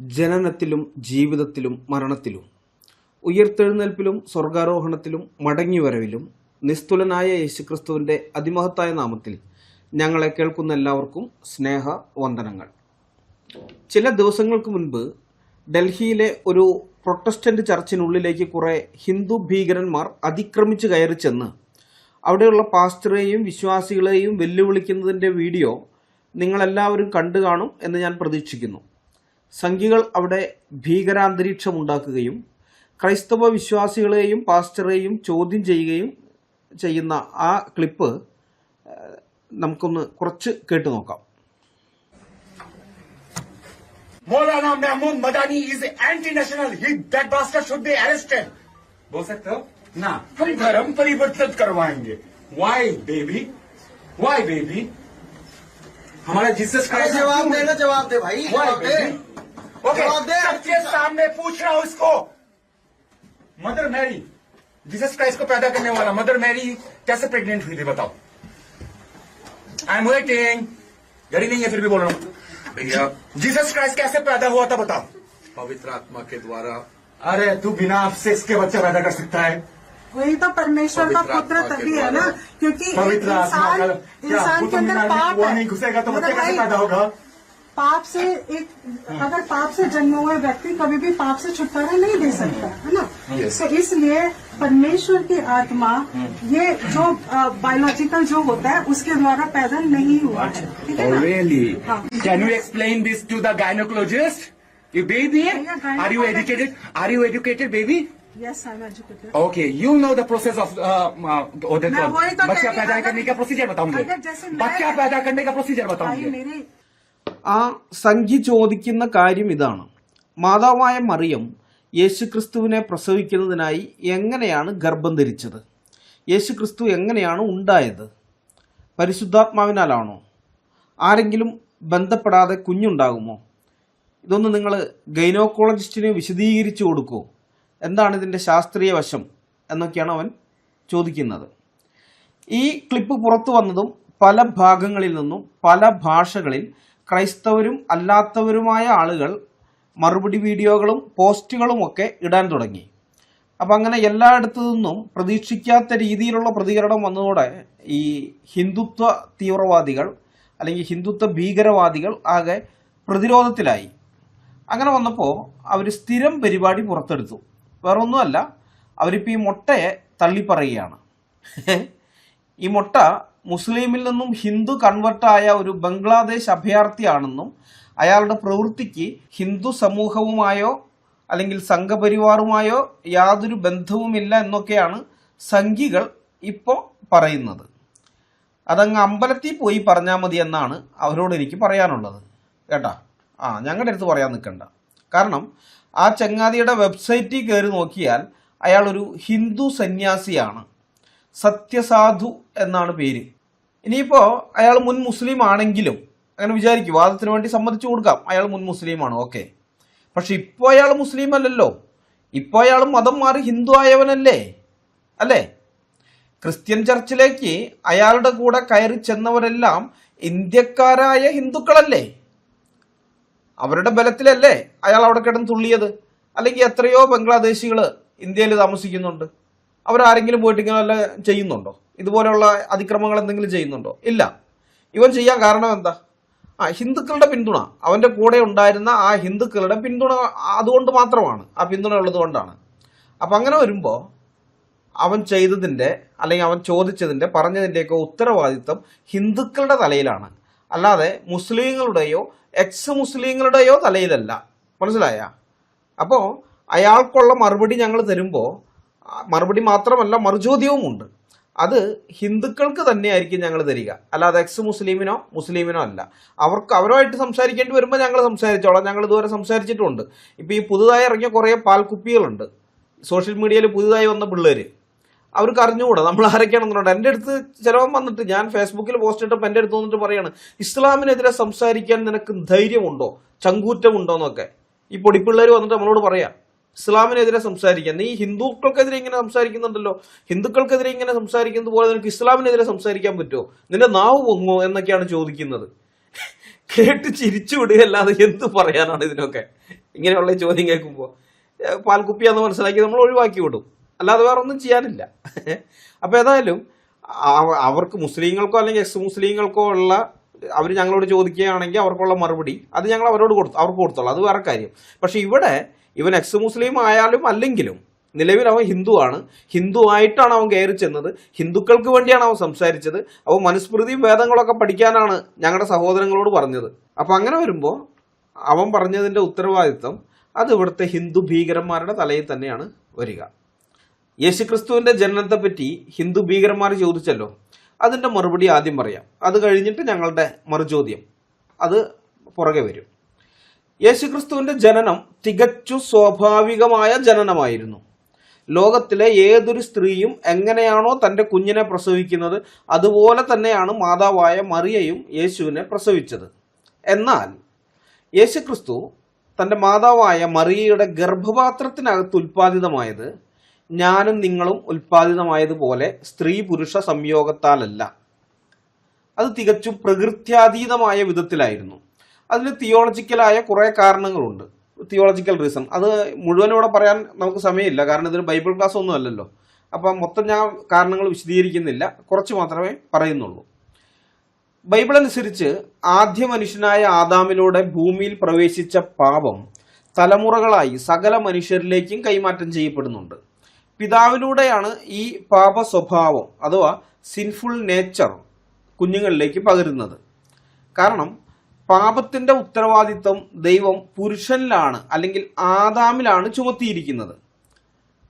ജനനത്തിലും ജീവിതത്തിലും മരണത്തിലും ഉയർത്തെഴുന്നേൽപ്പിലും സ്വർഗാരോഹണത്തിലും മടങ്ങിവരവിലും നിസ്തുലനായ യേശുക്രിസ്തുവിന്റെ അതിമഹത്തായ നാമത്തിൽ ഞങ്ങളെ കേൾക്കുന്ന എല്ലാവർക്കും സ്നേഹ വന്ദനങ്ങൾ. ചില ദിവസങ്ങൾക്ക് മുൻപ് ഡൽഹിയിലെ ഒരു പ്രൊട്ടസ്റ്റന്റ് ചർച്ചിനുള്ളിലേക്ക് കുറെ ഹിന്ദു ഭീകരന്മാർ അതിക്രമിച്ചു കയറി ചെന്ന് അവിടെയുള്ള പാസ്റ്ററേയും വിശ്വാസികളെയും വെല്ലുവിളിക്കുന്നതിന്റെ വീഡിയോ നിങ്ങളെല്ലാവരും കണ്ടു കാണും എന്ന് ഞാൻ പ്രതീക്ഷിക്കുന്നു. സംഘികൾ അവിടെ ഭീകരാന്തരീക്ഷം ഉണ്ടാക്കുകയും ക്രൈസ്തവ വിശ്വാസികളെയും പാസ്റ്ററെയും ചോദ്യം ചെയ്യുകയും ചെയ്യുന്ന ആ ക്ലിപ്പ് ഏഹ്, നമുക്കൊന്ന് കുറച്ച് കേട്ടു നോക്കാം Maulana Mahmood Madani is anti-national. He, that bastard should be arrested. बोल सकते हो ना हम धर्म परिवर्तन करवाएंगे वाई बेबी वाई बेबी हमारा जीसस जवाब दे ना जवाब दे भाई जवाब दे। ओके सबके सामने पूछ रहा हूँ इसको। मदर मैरी जीसस क्राइस्ट को पैदा करने वाला मदर मैरी कैसे प्रेग्नेंट हुई थी बताओ। आई एम वेटिंग घड़ी नहीं है फिर भी बोल रहा हूँ। भैया। जीसस क्राइस्ट कैसे पैदा हुआ था बताओ। पवित्र आत्मा के द्वारा। अरे तू बिना आपसे इसके बच्चा पैदा कर सकता है। वही तो परमेश्वर का पुत्र तभी है ना। क्योंकि पवित्र इंसान इंसान के अंदर पाप है नहीं घुसेगा तो मेरे बच्चे कैसे पैदा होगा पाप से एक अगर पाप से जन्म हुआ व्यक्ति कभी भी पाप से छुटकारा नहीं दे सकता है ना तो इसलिए परमेश्वर की आत्मा ये जो बायोलॉजिकल जो होता है उसके द्वारा पैदा नहीं हुआ है ठीक है Oh, ना really? हाँ। Can you explain this to the gynecologist? You baby? Yeah, Are you gynecologist. educated? Are you educated, baby? Yes I am educated Okay, you know the process of uh, uh, oh, मैं वही तो बच्चा कह रही हूँ, पैदा अगर- करने का प्रोसीजर बताओ मुझे अगर जैसे मैं- बच्चा पैदा करने का प्रोसीजर बताओ भाई मुझे मेरे ആ സംഘി ചോദിക്കുന്ന കാര്യം ഇതാണ് മാതാവായ മറിയം യേശുക്രിസ്തുവിനെ പ്രസവിക്കുന്നതിനായി എങ്ങനെയാണ് ഗർഭം ധരിച്ചത് യേശുക്രിസ്തു എങ്ങനെയാണ് ഉണ്ടായത് പരിശുദ്ധാത്മാവിനാലാണോ ആരെങ്കിലും ബന്ധപ്പെടാതെ കുഞ്ഞുണ്ടാകുമോ ഇതൊന്ന് നിങ്ങൾ ഗൈനോക്കോളജിസ്റ്റിന് വിശദീകരിച്ചു കൊടുക്കുമോ എന്താണ് ഇതിന്റെ ശാസ്ത്രീയ വശം എന്നൊക്കെയാണ് അവൻ ചോദിക്കുന്നത്. ഈ ക്ലിപ്പ് പുറത്തു വന്നതും പല ഭാഗങ്ങളിൽ നിന്നും പല ഭാഷകളിൽ ക്രൈസ്തവരും അല്ലാത്തവരുമായ ആളുകൾ മറുപടി വീഡിയോകളും പോസ്റ്റുകളും ഒക്കെ ഇടാൻ തുടങ്ങി. അപ്പം അങ്ങനെ എല്ലായിടത്തു നിന്നും പ്രതീക്ഷിക്കാത്ത രീതിയിലുള്ള പ്രതികരണം വന്നതോടെ ഈ ഹിന്ദുത്വ തീവ്രവാദികൾ അല്ലെങ്കിൽ ഹിന്ദുത്വ ഭീകരവാദികൾ ആകെ പ്രതിരോധത്തിലായി. അങ്ങനെ വന്നപ്പോൾ അവർ സ്ഥിരം പരിപാടി പുറത്തെടുത്തു. വേറൊന്നുമല്ല. അവരിപ്പോൾ ഈ മുട്ടയെ തള്ളിപ്പറയുകയാണ്. ഈ മുട്ട മുസ്ലിമിൽ നിന്നും ഹിന്ദു കൺവെർട്ടായ ഒരു ബംഗ്ലാദേശ് അഭയാർത്ഥിയാണെന്നും അയാളുടെ പ്രവൃത്തിക്ക് ഹിന്ദു സമൂഹവുമായോ അല്ലെങ്കിൽ സംഘപരിവാറുമായോ യാതൊരു ബന്ധവുമില്ല എന്നൊക്കെയാണ് സംഘികൾ ഇപ്പോൾ പറയുന്നത്. അതങ്ങ് അമ്പലത്തിൽ പോയി പറഞ്ഞാൽ മതി എന്നാണ് അവരോട് എനിക്ക് പറയാനുള്ളത്. കേട്ടാ? ആ ഞങ്ങളുടെ അടുത്ത് പറയാൻ നിൽക്കണ്ട കാരണം ആ ചങ്ങാതിയുടെ വെബ്സൈറ്റിൽ കയറി നോക്കിയാൽ അയാൾ ഒരു ഹിന്ദു സന്യാസിയാണ്. സത്യസാധു എന്നാണ് പേര്. ഇനിയിപ്പോൾ അയാൾ മുൻ മുസ്ലിം ആണെങ്കിലും അങ്ങനെ വിചാരിക്കും വാദത്തിന് വേണ്ടി സമ്മതിച്ചു കൊടുക്കാം അയാൾ മുൻ മുസ്ലിമാണ് ഓക്കെ. പക്ഷെ ഇപ്പോൾ അയാൾ മുസ്ലിം അല്ലല്ലോ. ഇപ്പോൾ അയാൾ മതം മാറി ഹിന്ദു ആയവനല്ലേ? അല്ലേ? ക്രിസ്ത്യൻ ചർച്ചിലേക്ക് അയാളുടെ കൂടെ കയറി ചെന്നവരെല്ലാം ഇന്ത്യക്കാരായ ഹിന്ദുക്കളല്ലേ? അവരുടെ ബലത്തിലല്ലേ അയാൾ അവിടെ കിടന്ന് തുള്ളിയത്? അല്ലെങ്കിൽ എത്രയോ ബംഗ്ലാദേശികൾ ഇന്ത്യയിൽ താമസിക്കുന്നുണ്ട്. അവരാരെങ്കിലും പോയിട്ട് ഇങ്ങനെ വല്ല ചെയ്യുന്നുണ്ടോ? ഇതുപോലെയുള്ള അതിക്രമങ്ങൾ എന്തെങ്കിലും ചെയ്യുന്നുണ്ടോ? ഇല്ല. ഇവൻ ചെയ്യാൻ കാരണം എന്താ? ആ ഹിന്ദുക്കളുടെ പിന്തുണ. അവന്റെ കൂടെ ഉണ്ടായിരുന്ന ആ ഹിന്ദുക്കളുടെ പിന്തുണ അതുകൊണ്ട് മാത്രമാണ്. ആ പിന്തുണ ഉള്ളത് കൊണ്ടാണ്. അപ്പം അങ്ങനെ വരുമ്പോൾ അവൻ ചെയ്തതിന്റെ അല്ലെങ്കിൽ അവൻ ചോദിച്ചതിന്റെ പറഞ്ഞതിന്റെയൊക്കെ ഉത്തരവാദിത്വം ഹിന്ദുക്കളുടെ തലയിലാണ്. അല്ലാതെ മുസ്ലിങ്ങളുടെയോ എക്സ് മുസ്ലിങ്ങളുടെയോ തലയിലല്ല. മനസ്സിലായ? അപ്പോൾ അയാൾക്കുള്ള മറുപടി ഞങ്ങൾ തരുമ്പോൾ മറുപടി മാത്രമല്ല മറുചോദ്യവുമുണ്ട്. അത് ഹിന്ദുക്കൾക്ക് തന്നെയായിരിക്കും ഞങ്ങൾ തരിക. അല്ലാതെ എക്സ് മുസ്ലിമിനോ മുസ്ലിമിനോ അല്ല. അവർക്ക് അവരുമായിട്ട് സംസാരിക്കേണ്ടി വരുമ്പോൾ ഞങ്ങൾ സംസാരിച്ചോളാം. ഞങ്ങൾ ഇതുവരെ സംസാരിച്ചിട്ടുണ്ട്. ഇപ്പോൾ ഈ പുതുതായി ഇറങ്ങിയ കുറേ പാൽക്കുപ്പികളുണ്ട്. സോഷ്യൽ മീഡിയയിൽ പുതുതായി വന്ന പിള്ളേർ അവർക്ക് അറിഞ്ഞുകൂടാ. നമ്മൾ ആരൊക്കെയാണെന്നുണ്ട് എന്റെ അടുത്ത് ചിലവൻ വന്നിട്ട് ഞാൻ ഫേസ്ബുക്കിൽ പോസ്റ്റ് ഇട്ടപ്പോൾ എന്റെ അടുത്ത് വന്നിട്ട് പറയാണ് ഇസ്ലാമിനെതിരെ സംസാരിക്കാൻ നിനക്ക് ധൈര്യമുണ്ടോ? ചങ്കൂറ്റമുണ്ടോ എന്നൊക്കെ ഈ പൊടിപ്പിള്ളേർ വന്നിട്ട് നമ്മളോട് പറയാം ഇസ്ലാമിനെതിരെ സംസാരിക്കാൻ. നീ ഹിന്ദുക്കൾക്കെതിരെ ഇങ്ങനെ സംസാരിക്കുന്നുണ്ടല്ലോ. ഹിന്ദുക്കൾക്കെതിരെ ഇങ്ങനെ സംസാരിക്കുന്നത് പോലെ നിനക്ക് ഇസ്ലാമിനെതിരെ സംസാരിക്കാൻ പറ്റുമോ? നിന്റെ നാവ് പൊങ്ങോ എന്നൊക്കെയാണ് ചോദിക്കുന്നത്. കേട്ട് ചിരിച്ചു വിടുകയല്ലാതെ എന്ത് പറയാനാണ് ഇതിനൊക്കെ? ഇങ്ങനെയുള്ള ചോദ്യം കേൾക്കുമ്പോൾ പാൽക്കുപ്പിയാന്ന് മനസ്സിലാക്കി നമ്മൾ ഒഴിവാക്കി വിടും. അല്ലാതെ വേറെ ഒന്നും ചെയ്യാനില്ല. അപ്പോൾ ഏതായാലും അവർക്ക് മുസ്ലിങ്ങൾക്കോ അല്ലെങ്കിൽ എക്സ് മുസ്ലിങ്ങൾക്കോ ഉള്ള അവർ ഞങ്ങളോട് ചോദിക്കുകയാണെങ്കിൽ അവർക്കുള്ള മറുപടി അത് ഞങ്ങൾ അവരോട് കൊടുത്തു അവർക്ക് കൊടുത്തോളൂ. അത് വേറെ കാര്യം. പക്ഷെ ഇവിടെ ഇവൻ എക്സ് മുസ്ലിം ആയാലും അല്ലെങ്കിലും നിലവിൽ അവൻ ഹിന്ദുവാണ് ഹിന്ദു ആയിട്ടാണ് അവൻ കയറി ചെന്നത്. ഹിന്ദുക്കൾക്ക് വേണ്ടിയാണ് അവൻ സംസാരിച്ചത്. അവൻ മനുസ്മൃതിയും വേദങ്ങളൊക്കെ പഠിക്കാനാണ് ഞങ്ങളുടെ സഹോദരങ്ങളോട് പറഞ്ഞത്. അപ്പം അങ്ങനെ വരുമ്പോൾ അവൻ പറഞ്ഞതിന്റെ ഉത്തരവാദിത്വം അത് ഇവിടുത്തെ ഹിന്ദു ഭീകരന്മാരുടെ തലയിൽ തന്നെയാണ് വരിക. യേശുക്രിസ്തുവിന്റെ ജനനത്തെപ്പറ്റി ഹിന്ദു ഭീകരന്മാർ ചോദിച്ചല്ലോ. അതിന്റെ മറുപടി ആദ്യം പറയാം. അത് കഴിഞ്ഞിട്ട് ഞങ്ങളുടെ മറുചോദ്യം. അത് പുറകെ വരും. യേശുക്രിസ്തുവിന്റെ ജനനം തികച്ചു സ്വാഭാവികമായ ജനനമായിരുന്നു. ലോകത്തിലെ ഏതൊരു സ്ത്രീയും എങ്ങനെയാണോ തന്റെ കുഞ്ഞിനെ പ്രസവിക്കുന്നത് അതുപോലെ തന്നെയാണ് മാതാവായ മറിയയും യേശുവിനെ പ്രസവിച്ചത്. എന്നാൽ യേശുക്രിസ്തു തന്റെ മാതാവായ മറിയയുടെ ഗർഭപാത്രത്തിനകത്ത് ഉൽപ്പാദിതമായത് ഞാനും നിങ്ങളും ഉൽപ്പാദിതമായതുപോലെ സ്ത്രീ പുരുഷ സംയോഗത്താലല്ല. അത് തികച്ചും പ്രകൃത്യാതീതമായ വിധത്തിലായിരുന്നു. അതിന് തിയോളജിക്കലായ കുറേ കാരണങ്ങളുണ്ട്. Theological reason. അത് മുഴുവൻ ഇവിടെ പറയാൻ നമുക്ക് സമയമില്ല. കാരണം ഇതൊരു ബൈബിൾ ക്ലാസ് ഒന്നും അല്ലല്ലോ. അപ്പം മൊത്തം ഞാൻ കാരണങ്ങൾ വിശദീകരിക്കുന്നില്ല. കുറച്ച് മാത്രമേ പറയുന്നുള്ളൂ. ബൈബിൾ അനുസരിച്ച് ആദ്യ മനുഷ്യനായ ആദാമിലൂടെ ഭൂമിയിൽ പ്രവേശിച്ച പാപം തലമുറകളായി സകല മനുഷ്യരിലേക്കും കൈമാറ്റം ചെയ്യപ്പെടുന്നുണ്ട്. പിതാവിലൂടെയാണ് ഈ പാപ സ്വഭാവം അഥവാ സിൻഫുൾ നേച്ചർ കുഞ്ഞുങ്ങളിലേക്ക് പകരുന്നത്. കാരണം പാപത്തിന്റെ ഉത്തരവാദിത്വം ദൈവം പുരുഷനിലാണ് അല്ലെങ്കിൽ ആദാമിലാണ് ചുമത്തിയിരിക്കുന്നത്.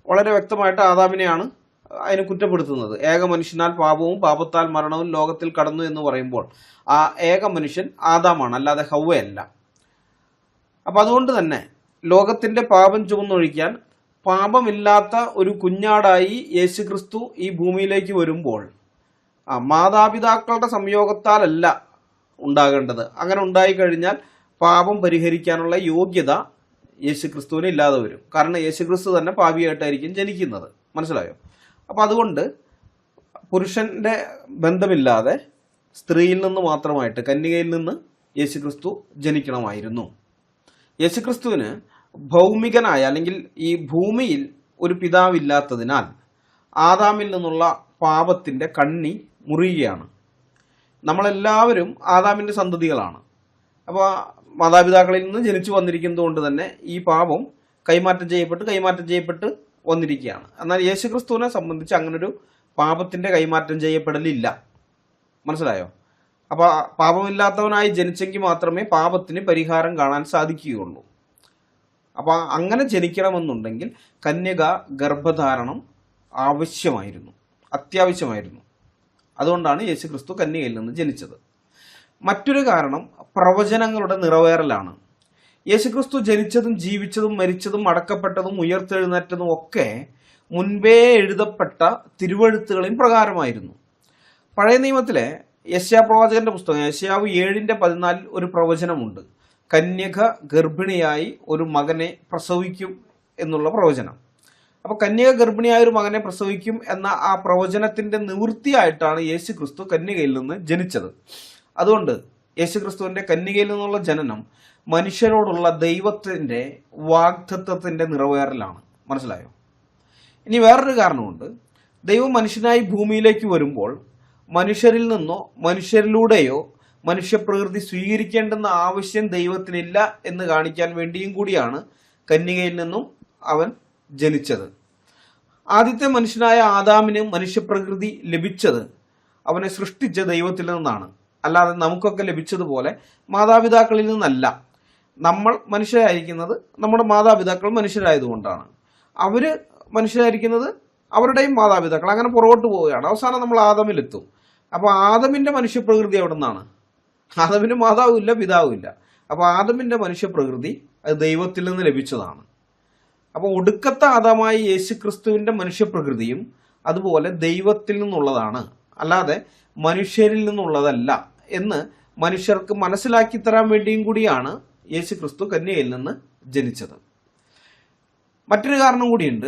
വളരെ വ്യക്തമായിട്ട് ആദാമിനെയാണ് അതിനെ കുറ്റപ്പെടുത്തുന്നത്. ഏക മനുഷ്യനാൽ പാപവും പാപത്താൽ മരണവും ലോകത്തിൽ കടന്നു എന്ന് പറയുമ്പോൾ ആ ഏക മനുഷ്യൻ ആദാമാണ് അല്ലാതെ ഹൗവയല്ല അപ്പം അതുകൊണ്ട് തന്നെ ലോകത്തിന്റെ പാപം ചുമന്നൊഴിക്കാൻ പാപമില്ലാത്ത ഒരു കുഞ്ഞാടായി യേശുക്രിസ്തു ഈ ഭൂമിയിലേക്ക് വരുമ്പോൾ മാതാപിതാക്കളുടെ സംയോഗത്താലല്ല ഉണ്ടാകേണ്ടത്. അങ്ങനെ ഉണ്ടായിക്കഴിഞ്ഞാൽ പാപം പരിഹരിക്കാനുള്ള യോഗ്യത യേശുക്രിസ്തുവിന് ഇല്ലാതെ വരും. കാരണം യേശുക്രിസ്തു തന്നെ പാപിയായിട്ടായിരിക്കും ജനിക്കുന്നത്. മനസ്സിലായോ? അപ്പം അതുകൊണ്ട് പുരുഷന്റെ ബന്ധമില്ലാതെ സ്ത്രീയിൽ നിന്ന് മാത്രമായിട്ട് കന്യകയിൽ നിന്ന് യേശുക്രിസ്തു ജനിക്കണമായിരുന്നു. യേശുക്രിസ്തുവിന് ഭൗമികനായ അല്ലെങ്കിൽ ഈ ഭൂമിയിൽ ഒരു പിതാവില്ലാത്തതിനാൽ ആദാമിൽ നിന്നുള്ള പാപത്തിന്റെ കണ്ണി മുറിയുകയാണ്. നമ്മളെല്ലാവരും ആദാമിന്റെ സന്തതികളാണ്. അപ്പോൾ മാതാപിതാക്കളിൽ നിന്ന് ജനിച്ചു വന്നിരിക്കുന്നതുകൊണ്ട് തന്നെ ഈ പാപം കൈമാറ്റം ചെയ്യപ്പെട്ട് കൈമാറ്റം ചെയ്യപ്പെട്ട് വന്നിരിക്കുകയാണ്. എന്നാൽ യേശുക്രിസ്തുവിനെ സംബന്ധിച്ച് അങ്ങനൊരു പാപത്തിന്റെ കൈമാറ്റം ചെയ്യപ്പെടലില്ല. മനസ്സിലായോ? അപ്പോൾ പാപമില്ലാത്തവനായി ജനിച്ചെങ്കിൽ മാത്രമേ പാപത്തിന് പരിഹാരം കാണാൻ സാധിക്കുകയുള്ളൂ. അപ്പോൾ അങ്ങനെ ജനിക്കണമെന്നുണ്ടെങ്കിൽ കന്യക ഗർഭധാരണം ആവശ്യമായിരുന്നു അത്യാവശ്യമായിരുന്നു. അതുകൊണ്ടാണ് യേശു ക്രിസ്തു കന്യകയിൽ നിന്ന് ജനിച്ചത്. മറ്റൊരു കാരണം പ്രവചനങ്ങളുടെ നിറവേറലാണ്. യേശുക്രിസ്തു ജനിച്ചതും ജീവിച്ചതും മരിച്ചതും അടക്കപ്പെട്ടതും ഉയർത്തെഴുന്നേറ്റതും ഒക്കെ മുൻപേ എഴുതപ്പെട്ട തിരുവഴുത്തുകളിൻ പ്രകാരമായിരുന്നു. പഴയ നിയമത്തിലെ യശ്യാ പ്രവാചകന്റെ പുസ്തകം യശ്യാവ് ഏഴിന്റെ പതിനാലിൽ ഒരു പ്രവചനമുണ്ട്. കന്യക ഗർഭിണിയായി ഒരു മകനെ പ്രസവിക്കും എന്നുള്ള പ്രവചനം. അപ്പൊ കന്യക ഗർഭിണിയായ ഒരു മകനെ പ്രസവിക്കും എന്ന ആ പ്രവചനത്തിന്റെ നിവൃത്തിയായിട്ടാണ് യേശു ക്രിസ്തു കന്യകയിൽ നിന്ന് ജനിച്ചത്. അതുകൊണ്ട് യേശു ക്രിസ്തുവിന്റെ കന്യകയിൽ നിന്നുള്ള ജനനം മനുഷ്യരോടുള്ള ദൈവത്തിന്റെ വാഗ്ദത്വത്തിന്റെ നിറവേറലാണ്. മനസ്സിലായോ? ഇനി വേറൊരു കാരണമുണ്ട്. ദൈവം മനുഷ്യനായി ഭൂമിയിലേക്ക് വരുമ്പോൾ മനുഷ്യരിൽ നിന്നോ മനുഷ്യരിലൂടെയോ മനുഷ്യപ്രകൃതി സ്വീകരിക്കേണ്ടെന്ന ആവശ്യം ദൈവത്തിനില്ല എന്ന് കാണിക്കാൻ വേണ്ടിയും കൂടിയാണ് കന്യകയിൽ നിന്നും അവൻ ജനിച്ചത്. ആദ്യത്തെ മനുഷ്യനായ ആദാമിന് മനുഷ്യപ്രകൃതി ലഭിച്ചത് അവനെ സൃഷ്ടിച്ച ദൈവത്തിൽ നിന്നാണ്. അല്ലാതെ നമുക്കൊക്കെ ലഭിച്ചതുപോലെ മാതാപിതാക്കളിൽ നിന്നല്ല. നമ്മൾ മനുഷ്യരായിരിക്കുന്നത് നമ്മുടെ മാതാപിതാക്കൾ മനുഷ്യരായതുകൊണ്ടാണ്. അവർ മനുഷ്യരായിരിക്കുന്നത് അവരുടെയും മാതാപിതാക്കൾ. അങ്ങനെ പുറകോട്ട് പോവുകയാണ്. അവസാനം നമ്മൾ ആദമിലെത്തും. അപ്പോൾ ആദമിന്റെ മനുഷ്യപ്രകൃതി എവിടെ നിന്നാണ് ആദമിന് മാതാവില്ല പിതാവില്ല. അപ്പോൾ ആദമിന്റെ മനുഷ്യപ്രകൃതി അത് ദൈവത്തിൽ നിന്ന് ലഭിച്ചതാണ്. അപ്പോൾ ഒടുക്കത്തെ ആദമായ യേശു ക്രിസ്തുവിന്റെ മനുഷ്യപ്രകൃതിയും അതുപോലെ ദൈവത്തിൽ നിന്നുള്ളതാണ്. അല്ലാതെ മനുഷ്യരിൽ നിന്നുള്ളതല്ല എന്ന് മനുഷ്യർക്ക് മനസ്സിലാക്കി തരാൻ വേണ്ടിയും കൂടിയാണ് യേശു ക്രിസ്തു കന്യയിൽ നിന്ന് ജനിച്ചത്. മറ്റൊരു കാരണം കൂടിയുണ്ട്.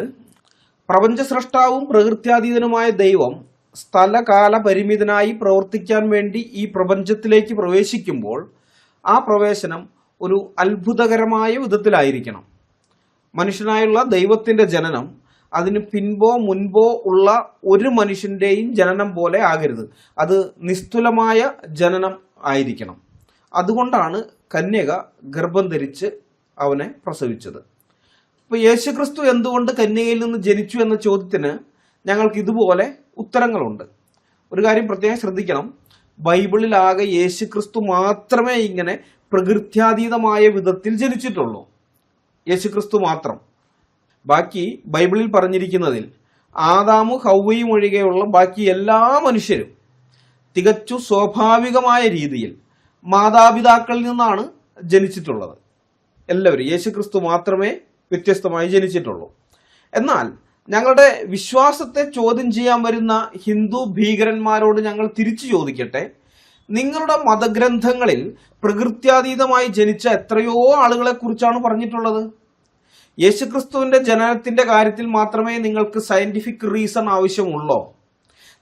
പ്രപഞ്ച സൃഷ്ടാവും പ്രകൃത്യാതീതനുമായ ദൈവം സ്ഥലകാല പരിമിതനായി പ്രവർത്തിക്കാൻ വേണ്ടി ഈ പ്രപഞ്ചത്തിലേക്ക് പ്രവേശിക്കുമ്പോൾ ആ പ്രവേശനം ഒരു അത്ഭുതകരമായ വിധത്തിലായിരിക്കണം. മനുഷ്യനായുള്ള ദൈവത്തിന്റെ ജനനം അതിന് പിൻപോ മുൻപോ ഉള്ള ഒരു മനുഷ്യന്റെയും ജനനം പോലെ ആകരുത്. അത് നിസ്തുലമായ ജനനം ആയിരിക്കണം. അതുകൊണ്ടാണ് കന്യക ഗർഭം ധരിച്ച് അവനെ പ്രസവിച്ചത്. അപ്പോൾ യേശുക്രിസ്തു എന്തുകൊണ്ട് കന്യകയിൽ നിന്ന് ജനിച്ചു എന്ന ചോദ്യത്തിന് ഞങ്ങൾക്ക് ഇതുപോലെ ഉത്തരങ്ങളുണ്ട്. ഒരു കാര്യം പ്രത്യേകം ശ്രദ്ധിക്കണം. ബൈബിളിലാകെ യേശുക്രിസ്തു മാത്രമേ ഇങ്ങനെ പ്രകൃത്യാതീതമായ വിധത്തിൽ ജനിച്ചിട്ടുള്ളൂ. യേശു ക്രിസ്തു മാത്രം. ബാക്കി ബൈബിളിൽ പറഞ്ഞിരിക്കുന്നതിൽ ആദാമു ഹൗവയും ഒഴികെയുള്ള ബാക്കി എല്ലാ മനുഷ്യരും തികച്ചു സ്വാഭാവികമായ രീതിയിൽ മാതാപിതാക്കളിൽ നിന്നാണ് ജനിച്ചിട്ടുള്ളത്. എല്ലാവരും യേശുക്രിസ്തു മാത്രമേ വ്യത്യസ്തമായി ജനിച്ചിട്ടുള്ളൂ. എന്നാൽ ഞങ്ങളുടെ വിശ്വാസത്തെ ചോദ്യം ചെയ്യാൻ വരുന്ന ഹിന്ദു ഭീകരന്മാരോട് ഞങ്ങൾ തിരിച്ചു ചോദിക്കട്ടെ. നിങ്ങളുടെ മതഗ്രന്ഥങ്ങളിൽ പ്രകൃത്യാതീതമായി ജനിച്ച എത്രയോ ആളുകളെ കുറിച്ചാണ് പറഞ്ഞിട്ടുള്ളത്. യേശുക്രിസ്തുവിന്റെ ജനനത്തിന്റെ കാര്യത്തിൽ മാത്രമേ നിങ്ങൾക്ക് സയന്റിഫിക് റീസൺ ആവശ്യമുള്ളോ?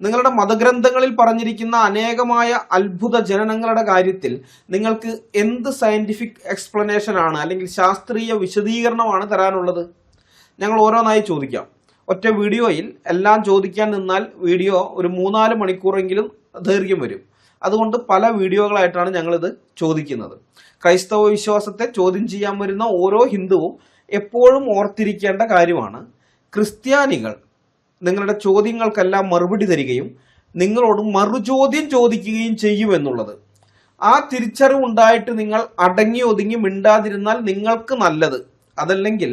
നിങ്ങളുടെ മതഗ്രന്ഥങ്ങളിൽ പറഞ്ഞിരിക്കുന്ന അനേകമായ അത്ഭുത ജനനങ്ങളുടെ കാര്യത്തിൽ നിങ്ങൾക്ക് എന്ത് സയന്റിഫിക് എക്സ്പ്ലനേഷൻ ആണ് അല്ലെങ്കിൽ ശാസ്ത്രീയ വിശദീകരണമാണ് തരാനുള്ളത്? ഞങ്ങൾ ഓരോന്നായി ചോദിക്കാം. ഒറ്റ വീഡിയോയിൽ എല്ലാം ചോദിക്കാൻ നിന്നാൽ വീഡിയോ ഒരു മൂന്നാൽ മണിക്കൂറെങ്കിലും ദൈർഘ്യം വരും. അതുകൊണ്ട് പല വീഡിയോകളായിട്ടാണ് ഞങ്ങളിത് ചോദിക്കുന്നത്. ക്രൈസ്തവ വിശ്വാസത്തെ ചോദ്യം ചെയ്യാൻ വരുന്ന ഓരോ ഹിന്ദുവും എപ്പോഴും ഓർത്തിരിക്കേണ്ട കാര്യമാണ്. ക്രിസ്ത്യാനികൾ നിങ്ങളുടെ ചോദ്യങ്ങൾക്കെല്ലാം മറുപടി തരികയും നിങ്ങളോട് മറുചോദ്യം ചോദിക്കുകയും ചെയ്യുമെന്നുള്ളത് ആ തിരിച്ചറിവുണ്ടായിട്ട് നിങ്ങൾ അടങ്ങി ഒതുങ്ങി മിണ്ടാതിരുന്നാൽ നിങ്ങൾക്ക് നല്ലത്. അതല്ലെങ്കിൽ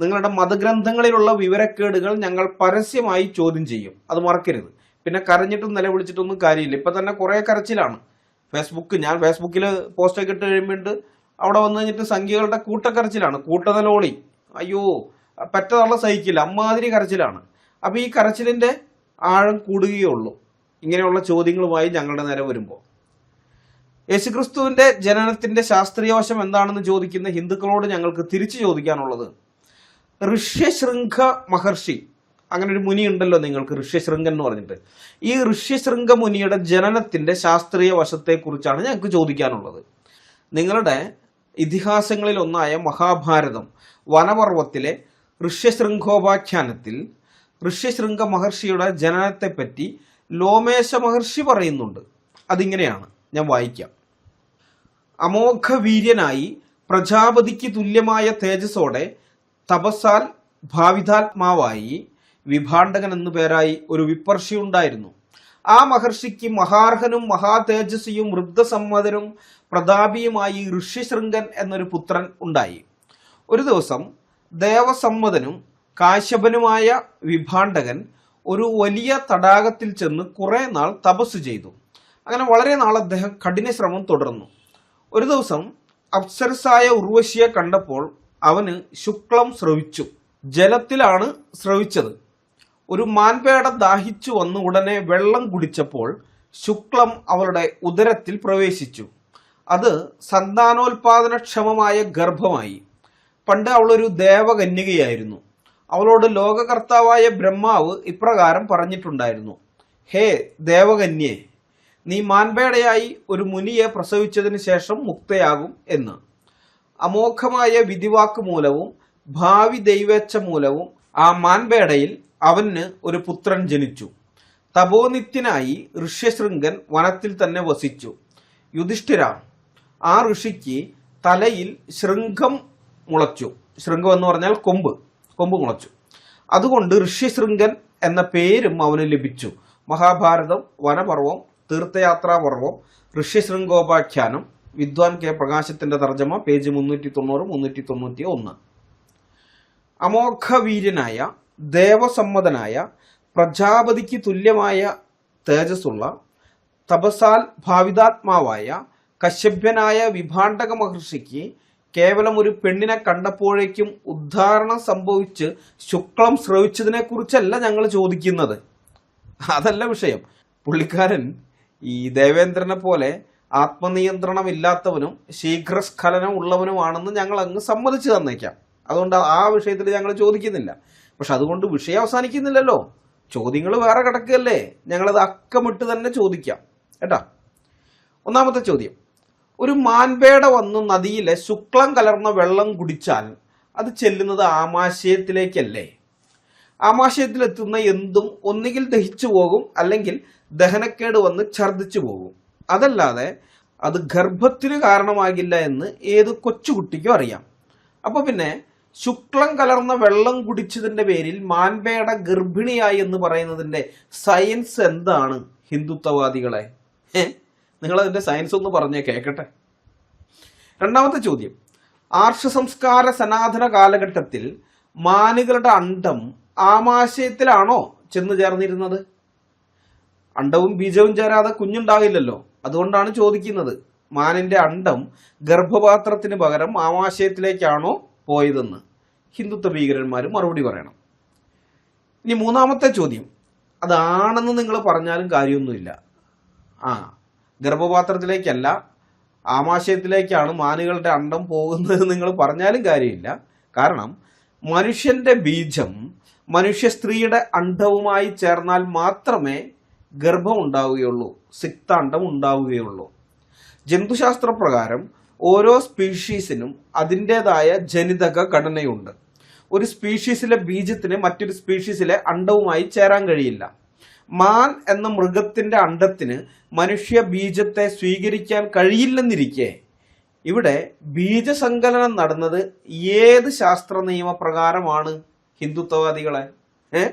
നിങ്ങളുടെ മതഗ്രന്ഥങ്ങളിലുള്ള വിവരക്കേടുകൾ ഞങ്ങൾ പരസ്യമായി ചോദ്യം ചെയ്യും. അത് മറക്കരുത്. പിന്നെ കരഞ്ഞിട്ടും നിലവിളിച്ചിട്ടൊന്നും കാര്യമില്ല. ഇപ്പൊ തന്നെ കുറേ കരച്ചിലാണ്. ഫേസ്ബുക്ക് ഞാൻ ഫേസ്ബുക്കിൽ പോസ്റ്റൊക്കെ ഇട്ട് കഴിയുമ്പോണ്ട് അവിടെ വന്നു കഴിഞ്ഞിട്ട് സംഖ്യകളുടെ കൂട്ടക്കരച്ചിലാണ്. കൂട്ടതലോളി. അയ്യോ പറ്റതള്ള സഹിക്കില്ല. അമ്മാതിരി കരച്ചിലാണ്. അപ്പോൾ ഈ കരച്ചിലിന്റെ ആഴം കൂടുകയേ ഉള്ളൂ. ഇങ്ങനെയുള്ള ചോദ്യങ്ങളുമായി ഞങ്ങളുടെ നേരെ വരുമ്പോൾ യേശുക്രിസ്തുവിന്റെ ജനനത്തിന്റെ ശാസ്ത്രീയവശം എന്താണെന്ന് ചോദിക്കുന്ന ഹിന്ദുക്കളോട് ഞങ്ങൾക്ക് തിരിച്ചു ചോദിക്കാനുള്ളത് ഋഷ്യശൃംഖ മഹർഷി അങ്ങനെ ഒരു മുനി ഉണ്ടല്ലോ നിങ്ങൾക്ക് ഋഷ്യശൃംഖൻ എന്ന് പറഞ്ഞിട്ട്. ഈ ഋഷ്യശൃംഗ മുനിയുടെ ജനനത്തിന്റെ ശാസ്ത്രീയ വശത്തെക്കുറിച്ചാണ് ഞങ്ങൾക്ക് ചോദിക്കാനുള്ളത്. നിങ്ങളുടെ ഇതിഹാസങ്ങളിൽ ഒന്നായ മഹാഭാരതം വനപർവത്തിലെ ഋഷ്യശൃംഖോപാഖ്യാനത്തിൽ ഋഷ്യശൃംഗ മഹർഷിയുടെ ജനനത്തെപ്പറ്റി ലോമേശ മഹർഷി പറയുന്നുണ്ട്. അതിങ്ങനെയാണ് ഞാൻ വായിക്കാം. അമോഘ വീര്യനായി പ്രജാപതിക്ക് തുല്യമായ തേജസ്സോടെ തപസ്സാൽ ഭാവിതാത്മാവായി വിഭാണ്ഡകൻ എന്നു പേരായി ഒരു വിപ്പർഷി ഉണ്ടായിരുന്നു ആ മഹർഷിക്ക് മഹാർഹനും മഹാതേജസ്വിയും വൃദ്ധസമ്മതനും പ്രതാപിയുമായി ഋഷ്യശൃംഗൻ എന്നൊരു പുത്രൻ ഉണ്ടായി. ഒരു ദിവസം ദേവസമ്മതനും കാശ്യപനുമായ വിഭാണ്ഡകൻ ഒരു വലിയ തടാകത്തിൽ ചെന്ന് കുറേ നാൾ തപസ് ചെയ്തു. അങ്ങനെ വളരെ നാൾ അദ്ദേഹം കഠിന ശ്രമം തുടർന്നു. ഒരു ദിവസം അപ്സരസായ ഉർവശിയെ കണ്ടപ്പോൾ അവന് ശുക്ലം സ്രവിച്ചു ജലത്തിലാണ് സ്രവിച്ചത് ഒരു മാൻപേട ദാഹിച്ചു വന്ന് ഉടനെ വെള്ളം കുടിച്ചപ്പോൾ ശുക്ലം അവളുടെ ഉദരത്തിൽ പ്രവേശിച്ചു. അത് സന്താനോൽപാദനക്ഷമമായ ഗർഭമായി. പണ്ട് അവളൊരു ദേവകന്യകയായിരുന്നു. അവളോട് ലോകകർത്താവായ ബ്രഹ്മാവ് ഇപ്രകാരം പറഞ്ഞിട്ടുണ്ടായിരുന്നു. ഹേ ദേവകന്യേ നീ മാൻപേടയായി ഒരു മുനിയെ പ്രസവിച്ചതിന് ശേഷം മുക്തയാകും എന്ന്. അമോഘമായ വിധിവാക്ക് മൂലവും ഭാവി ദൈവേച്ഛ മൂലവും ആ മാൻപേടയിൽ അവന് ഒരു പുത്രൻ ജനിച്ചു. തപോനിത്യനായി ഋഷ്യശൃംഗൻ വനത്തിൽ തന്നെ വസിച്ചു. യുധിഷ്ഠിര ആ ഋഷിക്ക് തലയിൽ ശൃംഖം മുളച്ചു. ശൃംഖം എന്ന് പറഞ്ഞാൽ കൊമ്പ് കൊമ്പ് മുളച്ചു. അതുകൊണ്ട് ഋഷ്യശൃംഗൻ എന്ന പേരും അവന് ലഭിച്ചു. മഹാഭാരതം വനപർവം തീർത്ഥയാത്രാപർവം ഋഷ്യശൃംഗോപാഖ്യാനം വിദ്വാൻ കെ പ്രകാശത്തിന്റെ തർജമ പേജ് മുന്നൂറ്റി തൊണ്ണൂറ് മുന്നൂറ്റി തൊണ്ണൂറ്റി ഒന്ന് അമോഘവീര്യനായ ദേവസമ്മതനായ പ്രജാപതിക്ക് തുല്യമായ തേജസ്സുള്ള തപസാൽ ഭാവിതാത്മാവായ കശ്യപ്യനായ വിഭാണ്ഡക മഹർഷിക്ക് കേവലം ഒരു പെണ്ണിനെ കണ്ടപ്പോഴേക്കും ഉദ്ധാരണം സംഭവിച്ച് ശുക്ലം സ്രവിച്ചതിനെ കുറിച്ചല്ല ഞങ്ങൾ ചോദിക്കുന്നത്. അതല്ല വിഷയം. പുള്ളിക്കാരൻ ഈ ദേവേന്ദ്രനെ പോലെ ആത്മനിയന്ത്രണമില്ലാത്തവനും ശീഘ്രസ്ഖലനം ഉള്ളവനുമാണെന്ന് ഞങ്ങൾ അങ്ങ് സമ്മതിച്ചു തന്നേക്കാം. അതുകൊണ്ട് ആ വിഷയത്തിൽ ഞങ്ങൾ ചോദിക്കുന്നില്ല. പക്ഷെ അതുകൊണ്ട് വിഷയം അവസാനിക്കുന്നില്ലല്ലോ. ചോദ്യങ്ങൾ വേറെ കിടക്കുകയല്ലേ. ഞങ്ങളത് അക്കമിട്ട് തന്നെ ചോദിക്കാം. കേട്ടാ? ഒന്നാമത്തെ ചോദ്യം. ഒരു മാൻപേട വന്ന് നദിയിലെ ശുക്ലം കലർന്ന വെള്ളം കുടിച്ചാൽ അത് ചെല്ലുന്നത് ആമാശയത്തിലേക്കല്ലേ? ആമാശയത്തിലെത്തുന്ന എന്തും ഒന്നുകിൽ ദഹിച്ചു പോകും അല്ലെങ്കിൽ ദഹനക്കേട് വന്ന് ഛർദ്ദിച്ചു പോകും അതല്ലാതെ അത് ഗർഭത്തിന് കാരണമാകില്ല എന്ന് ഏത് കൊച്ചുകുട്ടിക്കും അറിയാം. അപ്പൊ പിന്നെ ശുക്ലം കലർന്ന വെള്ളം കുടിച്ചതിന്റെ പേരിൽ മാൻപേട ഗർഭിണിയായി എന്ന് പറയുന്നതിന്റെ സയൻസ് എന്താണ് ഹിന്ദുത്വവാദികളെ? നിങ്ങളതിന്റെ സയൻസ് ഒന്ന് പറഞ്ഞേ കേക്കട്ടെ. രണ്ടാമത്തെ ചോദ്യം. ആർഷ സംസ്കാര സനാതന കാലഘട്ടത്തിൽ മാനുകളുടെ അണ്ടം ആമാശയത്തിലാണോ ചെന്ന് ചേർന്നിരുന്നത്? അണ്ടവും ബീജവും ചേരാതെ കുഞ്ഞുണ്ടാകില്ലല്ലോ. അതുകൊണ്ടാണ് ചോദിക്കുന്നത്. മാനിന്റെ അണ്ടം ഗർഭപാത്രത്തിന് പകരം ആമാശയത്തിലേക്കാണോ പോയതെന്ന്. ഹിന്ദുത്വ ഭീകരന്മാർ മറുപടി പറയണം. ഇനി മൂന്നാമത്തെ ചോദ്യം. അതാണെന്ന് നിങ്ങൾ പറഞ്ഞാലും കാര്യമൊന്നുമില്ല. ആ ഗർഭപാത്രത്തിലേക്കല്ല ആമാശയത്തിലേക്കാണ് മാനുകളുടെ അണ്ടം പോകുന്നത് നിങ്ങൾ പറഞ്ഞാലും കാര്യമില്ല. കാരണം മനുഷ്യന്റെ ബീജം മനുഷ്യ സ്ത്രീയുടെ അണ്ഡവുമായി ചേർന്നാൽ മാത്രമേ ഗർഭം ഉണ്ടാവുകയുള്ളൂ സിക്താണ്ഡം ഉണ്ടാവുകയുള്ളൂ ജന്തുശാസ്ത്ര പ്രകാരം ഓരോ സ്പീഷീസിനും അതിന്റെതായ ജനിതക ഘടനയുണ്ട്. ഒരു സ്പീഷീസിലെ ബീജത്തിന് മറ്റൊരു സ്പീഷീസിലെ അണ്ടവുമായി ചേരാൻ കഴിയില്ല. മാൻ എന്ന മൃഗത്തിന്റെ അണ്ടത്തിന് മനുഷ്യ ബീജത്തെ സ്വീകരിക്കാൻ കഴിയില്ലെന്നിരിക്കെ. ഇവിടെ ബീജസങ്കലനം നടന്നത് ഏത് ശാസ്ത്ര നിയമപ്രകാരമാണ് ഹിന്ദുത്വവാദികളെ? ഏ?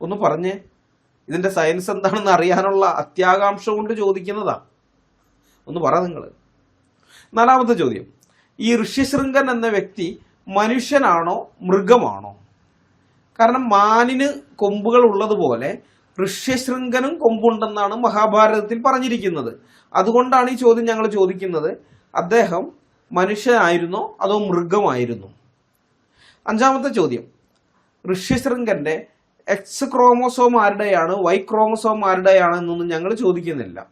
ഒന്ന് പറഞ്ഞേ. ഇതിന്റെ സയൻസ് എന്താണെന്ന് അറിയാനുള്ള അത്യാകാംക്ഷ കൊണ്ട് ചോദിക്കുന്നതാ. ഒന്ന് പറ നിങ്ങൾ നാലാമത്തെ ചോദ്യം. ഈ ഋഷ്യശൃംഗൻ എന്ന വ്യക്തി മനുഷ്യനാണോ മൃഗമാണോ? കാരണം മാനിന് കൊമ്പുകൾ ഉള്ളതുപോലെ ഋഷ്യശൃംഗനും കൊമ്പുണ്ടെന്നാണ് മഹാഭാരതത്തിൽ പറഞ്ഞിരിക്കുന്നത്. അതുകൊണ്ടാണ് ഈ ചോദ്യം ഞങ്ങൾ ചോദിക്കുന്നത്. അദ്ദേഹം മനുഷ്യനായിരുന്നോ അതോ മൃഗമായിരുന്നു? അഞ്ചാമത്തെ ചോദ്യം. ഋഷ്യശൃംഗന്റെ എക്സ് ക്രോമോസോം ആരുടെയാണ് വൈ ക്രോമോസോം ആരുടെയാണ് എന്നൊന്നും ഞങ്ങൾ ചോദിക്കുന്നില്ല.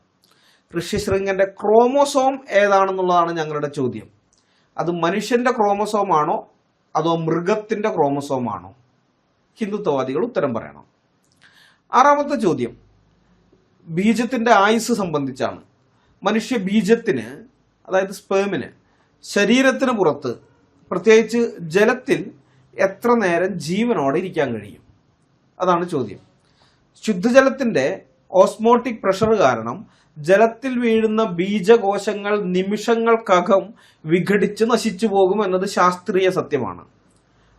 ഋഷ്യശൃംഗന്റെ ക്രോമോസോം ഏതാണെന്നുള്ളതാണ് ഞങ്ങളുടെ ചോദ്യം. അത് മനുഷ്യന്റെ ക്രോമസോം ആണോ അതോ മൃഗത്തിന്റെ ക്രോമസോം ആണോ ഹിന്ദുത്വവാദികൾ ഉത്തരം പറയണം. ആറാമത്തെ ചോദ്യം. ബീജത്തിന്റെ ആയുസ് സംബന്ധിച്ചാണ്. മനുഷ്യ ബീജത്തിന് അതായത് സ്പേമിന് ശരീരത്തിന് പുറത്ത് പ്രത്യേകിച്ച് ജലത്തിൽ എത്ര നേരം ജീവനോടെ ഇരിക്കാൻ കഴിയും? അതാണ് ചോദ്യം. ശുദ്ധജലത്തിന്റെ ഓസ്മോട്ടിക് പ്രഷർ കാരണം ജലത്തിൽ വീഴുന്ന ബീജകോശങ്ങൾ നിമിഷങ്ങൾക്കകം വിഘടിച്ച് നശിച്ചു പോകും എന്നത് ശാസ്ത്രീയ സത്യമാണ്.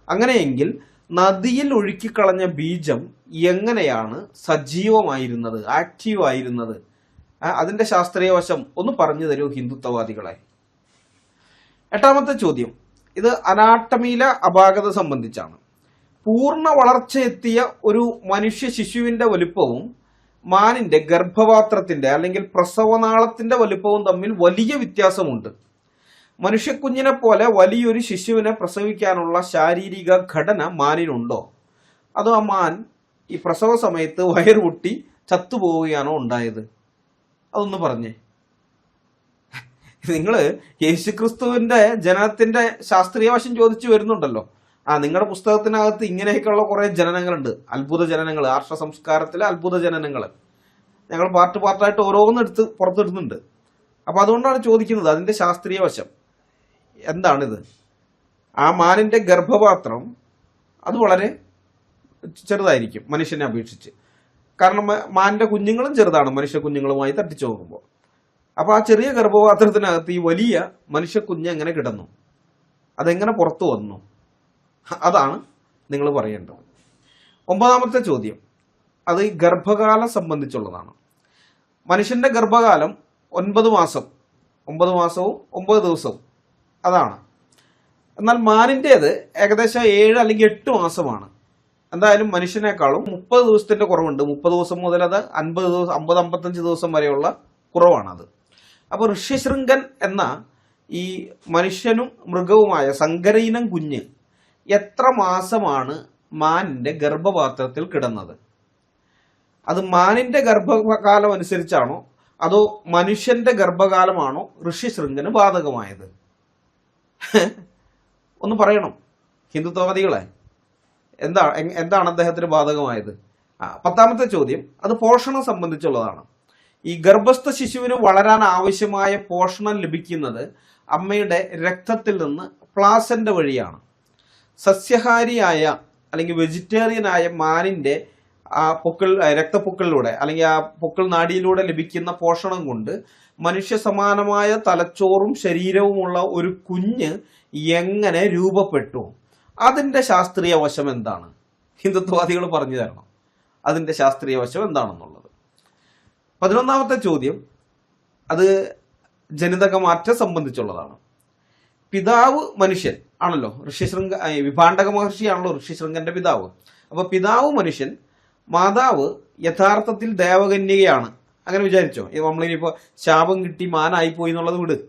അങ്ങനെയെങ്കിൽ നദിയിൽ ഒഴുക്കിക്കളഞ്ഞ ബീജം എങ്ങനെയാണ് സജീവമായിരുന്നത് ആക്റ്റീവ് ആയിരുന്നത് ആ, അതിന്റെ ശാസ്ത്രീയ വശം ഒന്ന് പറഞ്ഞു തരൂ ഹിന്ദുത്വവാദികളെ. എട്ടാമത്തെ ചോദ്യം. ഇത് അനാട്ടമിയിലെ അപാകത സംബന്ധിച്ചാണ്. പൂർണ വളർച്ചയെത്തിയ ഒരു മനുഷ്യ ശിശുവിന്റെ വലുപ്പവും മാനിന്റെ ഗർഭപാത്രത്തിന്റെ അല്ലെങ്കിൽ പ്രസവനാളത്തിന്റെ വലുപ്പവും തമ്മിൽ വലിയ വ്യത്യാസമുണ്ട്. മനുഷ്യക്കുഞ്ഞിനെ പോലെ വലിയൊരു ശിശുവിനെ പ്രസവിക്കാനുള്ള ശാരീരിക ഘടന മാനിനുണ്ടോ? അതോ ആ മാൻ ഈ പ്രസവ സമയത്ത് വയറുപൊട്ടി ചത്തുപോവുകയാണോ ഉണ്ടായത്? അതൊന്ന് പറഞ്ഞേ. നിങ്ങൾ യേശുക്രിസ്തുവിന്റെ ജനനത്തിന്റെ ശാസ്ത്രീയ വശം ചോദിച്ചു വരുന്നുണ്ടല്ലോ. ആ നിങ്ങളുടെ പുസ്തകത്തിനകത്ത് ഇങ്ങനെയൊക്കെയുള്ള കുറേ ജനനങ്ങളുണ്ട്. അത്ഭുത ജനനങ്ങൾ ആർഷ സംസ്കാരത്തിലെ അത്ഭുത ജനനങ്ങൾ ഞങ്ങൾ പാർട്ട് പാർട്ടായിട്ട് ഓരോന്നും എടുത്ത് പുറത്തിടുന്നുണ്ട്. അപ്പോൾ അതുകൊണ്ടാണ് ചോദിക്കുന്നത് അതിന്റെ ശാസ്ത്രീയ വശം. എന്താണിത്? ആ മാനിന്റെ ഗർഭപാത്രം അത് വളരെ ചെറുതായിരിക്കും മനുഷ്യനെ അപേക്ഷിച്ച്. കാരണം മാനിന്റെ കുഞ്ഞുങ്ങളും ചെറുതാണ് മനുഷ്യ കുഞ്ഞുങ്ങളുമായി തട്ടിച്ചു നോക്കുമ്പോൾ. അപ്പോൾ ആ ചെറിയ ഗർഭപാത്രത്തിനകത്ത് ഈ വലിയ മനുഷ്യ കുഞ്ഞ് എങ്ങനെ കിടന്നു? അതെങ്ങനെ പുറത്തു വന്നു? അതാണ് നിങ്ങൾ പറയേണ്ടത്. ഒമ്പതാമത്തെ ചോദ്യം. അത് ഗർഭകാലം സംബന്ധിച്ചുള്ളതാണ്. മനുഷ്യന്റെ ഗർഭകാലം ഒൻപത് മാസം ഒമ്പത് മാസവും ഒമ്പത് ദിവസവും. അതാണ്. എന്നാൽ മാനിന്റേത് ഏകദേശം ഏഴ് അല്ലെങ്കിൽ എട്ട് മാസമാണ്. എന്തായാലും മനുഷ്യനേക്കാളും മുപ്പത് ദിവസത്തിന്റെ കുറവുണ്ട്. മുപ്പത് ദിവസം മുതൽ അത് അൻപത് ദിവസം അമ്പത് അമ്പത്തഞ്ച് ദിവസം വരെയുള്ള കുറവാണത്. അപ്പോൾ ഋഷ്യശൃംഗൻ എന്ന ഈ മനുഷ്യനും മൃഗവുമായ സങ്കരയിനം കുഞ്ഞ് എത്ര മാസമാണ് മാനിന്റെ ഗർഭപാത്രത്തിൽ കിടന്നത്? അത് മാനിന്റെ ഗർഭകാലം അനുസരിച്ചാണോ? അതോ മനുഷ്യന്റെ ഗർഭകാലമാണോ? ഋഷ്യശൃംഗന് ബാധകമായത്? ഒന്ന് പറയണം ഹിന്ദുത്വവാദികളെ. എന്താ എന്താണ് അദ്ദേഹത്തിന് ബാധകമായത്? പത്താമത്തെ ചോദ്യം അത് പോഷണം സംബന്ധിച്ചുള്ളതാണ്. ഈ ഗർഭസ്ഥ ശിശുവിന് വളരാൻ ആവശ്യമായ പോഷണം ലഭിക്കുന്നത് അമ്മയുടെ രക്തത്തിൽ നിന്ന് പ്ലാസന്റെ വഴിയാണ്. സസ്യഹാരിയായ അല്ലെങ്കിൽ വെജിറ്റേറിയനായ മാനിന്റെ ആ പൊക്കിൾ രക്തപ്പൊക്കിളിലൂടെ അല്ലെങ്കിൽ ആ പൊക്കിൾ നാടിയിലൂടെ ലഭിക്കുന്ന പോഷണം കൊണ്ട് മനുഷ്യ സമാനമായ തലച്ചോറും ശരീരവുമുള്ള ഒരു കുഞ്ഞ് എങ്ങനെ രൂപപ്പെട്ടു? അതിന്റെ ശാസ്ത്രീയ വശം എന്താണ്? ഹിന്ദുത്വവാദികൾ പറഞ്ഞു തരണം. അതിന്റെ ശാസ്ത്രീയ വശം എന്താണെന്നുള്ളത്. പതിനൊന്നാമത്തെ ചോദ്യം അത് ജനിതക മാറ്റം സംബന്ധിച്ചുള്ളതാണ്. പിതാവ് മനുഷ്യൻ ആണല്ലോ. ഋഷ്യശൃംഗ ആ, വിഭാണ്ഡക മഹർഷിയാണല്ലോ ഋഷ്യശൃംഗന്റെ പിതാവ്. അപ്പോൾ പിതാവ് മനുഷ്യൻ മാതാവ് യഥാർത്ഥത്തിൽ ദേവകന്യകയാണ്. അങ്ങനെ വിചാരിച്ചോ? നമ്മളിനിപ്പോൾ നമ്മളിനിപ്പോ ശാപം കിട്ടി മാനായി പോയി എന്നുള്ളത് വിട്.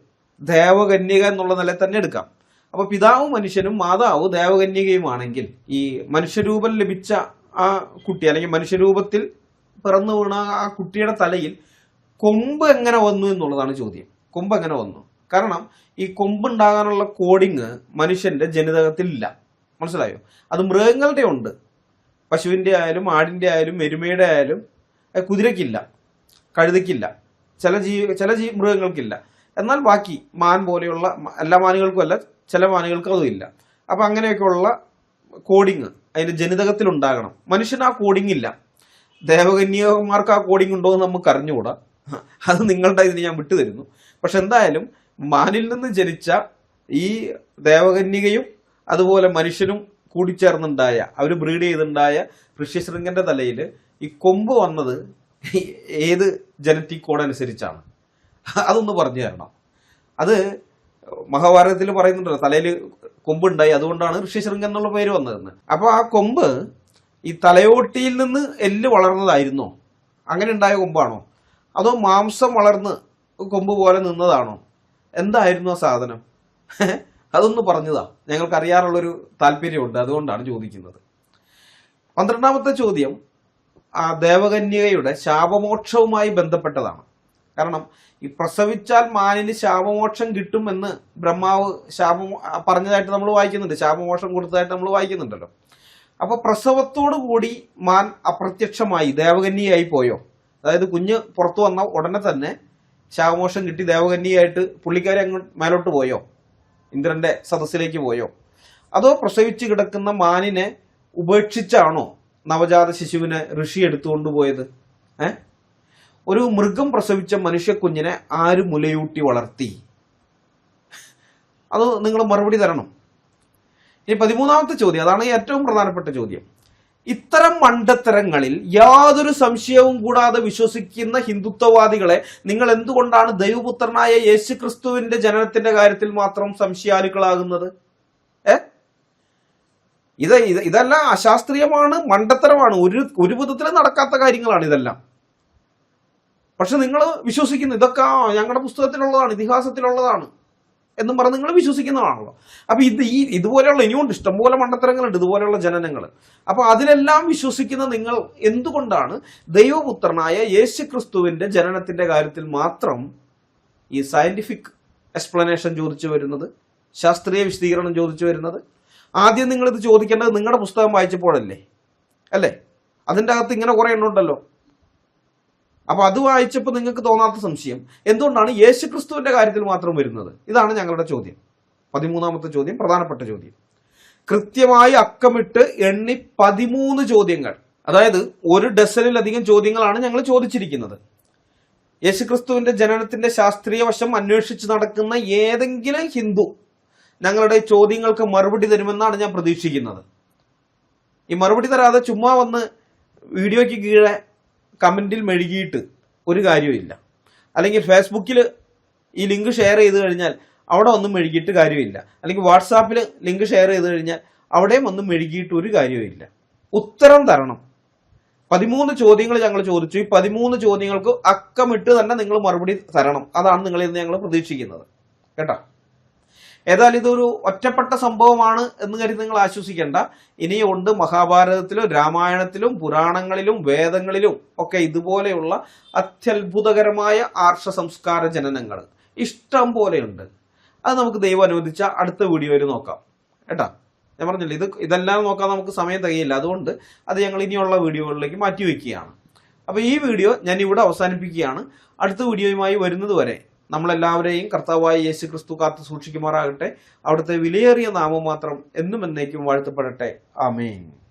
ദേവകന്യക എന്നുള്ള നില തന്നെ എടുക്കാം. അപ്പോൾ പിതാവ് മനുഷ്യനും മാതാവ് ദേവകന്യകയുമാണെങ്കിൽ ഈ മനുഷ്യരൂപം ലഭിച്ച ആ കുട്ടി അല്ലെങ്കിൽ മനുഷ്യരൂപത്തിൽ പിറന്നു വീണ ആ കുട്ടിയുടെ തലയിൽ കൊമ്പ് എങ്ങനെ വന്നു എന്നുള്ളതാണ് ചോദ്യം. കൊമ്പ് എങ്ങനെ വന്നു? കാരണം ഈ കൊമ്പുണ്ടാകാനുള്ള കോഡിങ് മനുഷ്യന്റെ ജനിതകത്തിൽ ഇല്ല മനസ്സിലായോ? അത് മൃഗങ്ങളുടെ ഉണ്ട് പശുവിന്റെ ആയാലും ആടിന്റെ ആയാലും എരുമയുടെ ആയാലും കുതിരക്കില്ല കഴുതയ്ക്കില്ല ചില ജീ ചില ജീ മൃഗങ്ങൾക്കില്ല. എന്നാൽ ബാക്കി മാൻ പോലെയുള്ള എല്ലാ മാനുകൾക്കും അല്ല ചില മാനുകൾക്കും അതും ഇല്ല. അപ്പൊ അങ്ങനെയൊക്കെയുള്ള കോഡിങ് അതിന്റെ ജനിതകത്തിൽ ഉണ്ടാകണം മനുഷ്യന് ആ കോഡിങ് ഇല്ല. ദേവകന്യകന്മാർക്ക് ആ കോഡിങ് ഉണ്ടോ എന്ന് നമുക്ക് അറിഞ്ഞുകൂടാ അത് നിങ്ങളുടെ ഇതിന് ഞാൻ വിട്ടുതരുന്നു. പക്ഷെ എന്തായാലും മാനിൽ നിന്ന് ജനിച്ച ഈ ദേവകന്യകയും അതുപോലെ മനുഷ്യനും കൂടിച്ചേർന്നുണ്ടായ അവർ ബ്രീഡ് ചെയ്തുണ്ടായ ഋഷ്യശൃംഗന്റെ തലയിൽ ഈ കൊമ്പ് വന്നത് ഏത് ജനറ്റിക് കോഡ് അനുസരിച്ചാണ്? അതൊന്ന് പറഞ്ഞു തരണം. അത് മഹാഭാരതത്തിൽ പറയുന്നുണ്ടല്ലോ തലയിൽ കൊമ്പുണ്ടായി അതുകൊണ്ടാണ് ഋഷ്യശൃംഗൻ എന്നുള്ള പേര് വന്നതെന്ന്. അപ്പോൾ ആ കൊമ്പ് ഈ തലയോട്ടിയിൽ നിന്ന് എല്ല് വളർന്നതായിരുന്നോ. അങ്ങനെ ഉണ്ടായ കൊമ്പാണോ? അതോ മാംസം വളർന്ന് കൊമ്പ് പോലെ നിന്നതാണോ? എന്തായിരുന്നു ആ സാധനം? അതൊന്ന് പറഞ്ഞതാ. ഞങ്ങൾക്ക് അറിയാറുള്ളൊരു താല്പര്യമുണ്ട്. അതുകൊണ്ടാണ് ചോദിക്കുന്നത്. പന്ത്രണ്ടാമത്തെ ചോദ്യം ആ ദേവകന്യകയുടെ ശാപമോക്ഷവുമായി ബന്ധപ്പെട്ടതാണ്. കാരണം ഈ പ്രസവിച്ചാൽ മാനിന് ശാപമോക്ഷം കിട്ടുമെന്ന് ബ്രഹ്മാവ് ശാപം പറഞ്ഞതായിട്ട് നമ്മൾ വായിക്കുന്നുണ്ട്. ശാപമോക്ഷം കൊടുത്തതായിട്ട് നമ്മൾ വായിക്കുന്നുണ്ടല്ലോ. അപ്പൊ പ്രസവത്തോടു കൂടി മാൻ അപ്രത്യക്ഷമായി ദേവകന്യയായി പോയോ? അതായത് കുഞ്ഞ് പുറത്തു വന്ന ഉടനെ തന്നെ ശാപമോക്ഷം കിട്ടി ദേവകന്യയായിട്ട് പുള്ളിക്കാരി അങ്ങ് മേലോട്ട് പോയോ? ഇന്ദ്രന്റെ സദസ്സിലേക്ക് പോയോ? അതോ പ്രസവിച്ച് കിടക്കുന്ന മാനിനെ ഉപേക്ഷിച്ചാണോ നവജാത ശിശുവിനെ ഋഷി എടുത്തുകൊണ്ട് പോയത്? ഏ? ഒരു മൃഗം പ്രസവിച്ച മനുഷ്യക്കുഞ്ഞിനെ ആര് മുലയൂട്ടി വളർത്തി? അത് നിങ്ങൾ മറുപടി തരണം. ഇനി പതിമൂന്നാമത്തെ ചോദ്യം. അതാണ് ഏറ്റവും പ്രധാനപ്പെട്ട ചോദ്യം. ഇത്തരം മണ്ടത്തരങ്ങളിൽ യാതൊരു സംശയവും കൂടാതെ വിശ്വസിക്കുന്ന ഹിന്ദുത്വവാദികളെ നിങ്ങൾ എന്തുകൊണ്ടാണ് ദൈവപുത്രനായ യേശു ക്രിസ്തുവിന്റെ ജനനത്തിന്റെ കാര്യത്തിൽ മാത്രം സംശയാലുക്കളാകുന്നത്? ഏ? ഇത് ഇത് ഇതെല്ലാം അശാസ്ത്രീയമാണ് മണ്ടത്തരമാണ്. ഒരു ഒരു വിധത്തിൽ നടക്കാത്ത കാര്യങ്ങളാണ് ഇതെല്ലാം. പക്ഷെ നിങ്ങൾ വിശ്വസിക്കുന്നു ഇതൊക്കെ ഞങ്ങളുടെ പുസ്തകത്തിലുള്ളതാണ് ഇതിഹാസത്തിലുള്ളതാണ്. എന്നും പറഞ്ഞ് നിങ്ങൾ വിശ്വസിക്കുന്നതാണല്ലോ അപ്പൊ ഇത് ഈ ഇതുപോലെയുള്ള ഇനിയുണ്ട് ഇഷ്ടംപോലെ മണ്ടത്തരങ്ങളുണ്ട് ഇതുപോലെയുള്ള ജനനങ്ങൾ അപ്പോൾ അതിലെല്ലാം വിശ്വസിക്കുന്ന നിങ്ങൾ എന്തുകൊണ്ടാണ് ദൈവപുത്രനായ യേശു ക്രിസ്തുവിന്റെ ജനനത്തിന്റെ കാര്യത്തിൽ മാത്രം ഈ സയന്റിഫിക് എക്സ്പ്ലനേഷൻ ചോദിച്ചു വരുന്നത് ശാസ്ത്രീയ വിശദീകരണം ചോദിച്ചു വരുന്നത്? ആദ്യം നിങ്ങൾ ഇത് ചോദിക്കേണ്ടത് നിങ്ങളുടെ പുസ്തകം വായിച്ചപ്പോഴല്ലേ? അല്ലേ? അതിന്റെ അകത്ത് ഇങ്ങനെ കുറെ എണ്ണമുണ്ടല്ലോ അപ്പൊ അത് വായിച്ചപ്പോൾ നിങ്ങൾക്ക് തോന്നാത്ത സംശയം. എന്തുകൊണ്ടാണ് യേശുക്രിസ്തുവിന്റെ കാര്യത്തിൽ മാത്രം വരുന്നത്? ഇതാണ് ഞങ്ങളുടെ ചോദ്യം. പതിമൂന്നാമത്തെ ചോദ്യം പ്രധാനപ്പെട്ട ചോദ്യം. കൃത്യമായി അക്കമിട്ട് എണ്ണി പതിമൂന്ന് ചോദ്യങ്ങൾ. അതായത് ഒരു ഡസനിലധികം ചോദ്യങ്ങളാണ് ഞങ്ങൾ ചോദിച്ചിരിക്കുന്നത്. യേശുക്രിസ്തുവിന്റെ ജനനത്തിന്റെ ശാസ്ത്രീയ വശം അന്വേഷിച്ച് നടക്കുന്ന ഏതെങ്കിലും ഹിന്ദു ഞങ്ങളുടെ ചോദ്യങ്ങൾക്ക് മറുപടി തരുമെന്നാണ് ഞാൻ പ്രതീക്ഷിക്കുന്നത്. ഈ മറുപടി തരാതെ ചുമ്മാ വന്ന് വീഡിയോയ്ക്ക് കീഴെ കമന്റിൽ മെഴുകിയിട്ട് ഒരു കാര്യമില്ല അല്ലെങ്കിൽ ഫേസ്ബുക്കിൽ ഈ ലിങ്ക് ഷെയർ ചെയ്ത് കഴിഞ്ഞാൽ അവിടെ ഒന്നും മെഴുകിയിട്ട് കാര്യമില്ല. അല്ലെങ്കിൽ വാട്സാപ്പിൽ ലിങ്ക് ഷെയർ ചെയ്ത് കഴിഞ്ഞാൽ അവിടെയും ഒന്നും മെഴുകിയിട്ട് ഒരു കാര്യമില്ല ഉത്തരം തരണം. പതിമൂന്ന് ചോദ്യങ്ങൾ ഞങ്ങൾ ചോദിച്ചു. ഈ പതിമൂന്ന് ചോദ്യങ്ങൾക്ക് അക്കമിട്ട് തന്നെ നിങ്ങൾ മറുപടി തരണം. അതാണ് നിങ്ങളിൽ നിന്ന് ഞങ്ങൾ പ്രതീക്ഷിക്കുന്നത്. കേട്ടോ? ഏതായാലും ഇതൊരു ഒറ്റപ്പെട്ട സംഭവമാണ് എന്ന് കരുതി നിങ്ങൾ ആശ്വസിക്കേണ്ട. ഇനിയുണ്ട് മഹാഭാരതത്തിലും രാമായണത്തിലും പുരാണങ്ങളിലും വേദങ്ങളിലും ഒക്കെ ഇതുപോലെയുള്ള അത്യത്ഭുതകരമായ ആർഷ സംസ്കാര ജനനങ്ങൾ. ഇഷ്ടം പോലെയുണ്ട്. അത് നമുക്ക് ദൈവം അനുവദിച്ച അടുത്ത വീഡിയോയിൽ നോക്കാം. കേട്ടാ? ഞാൻ പറഞ്ഞില്ല ഇത് ഇതെല്ലാം നോക്കാൻ നമുക്ക് സമയം തികയില്ല. അതുകൊണ്ട് അത് ഞങ്ങൾ ഇനിയുള്ള വീഡിയോകളിലേക്ക് മാറ്റി വയ്ക്കുകയാണ്. അപ്പോൾ ഈ വീഡിയോ ഞാൻ ഇവിടെ അവസാനിപ്പിക്കുകയാണ്. അടുത്ത വീഡിയോയുമായി വരുന്നത് വരെ നമ്മളെല്ലാവരെയും കർത്താവായ യേശു ക്രിസ്തു കാത്തു സൂക്ഷിക്കുമാറാകട്ടെ. അവിടുത്തെ വിലയേറിയ നാമം മാത്രം എന്നും എന്നേക്കും വാഴ്ത്തപ്പെടട്ടെ. ആമേൻ.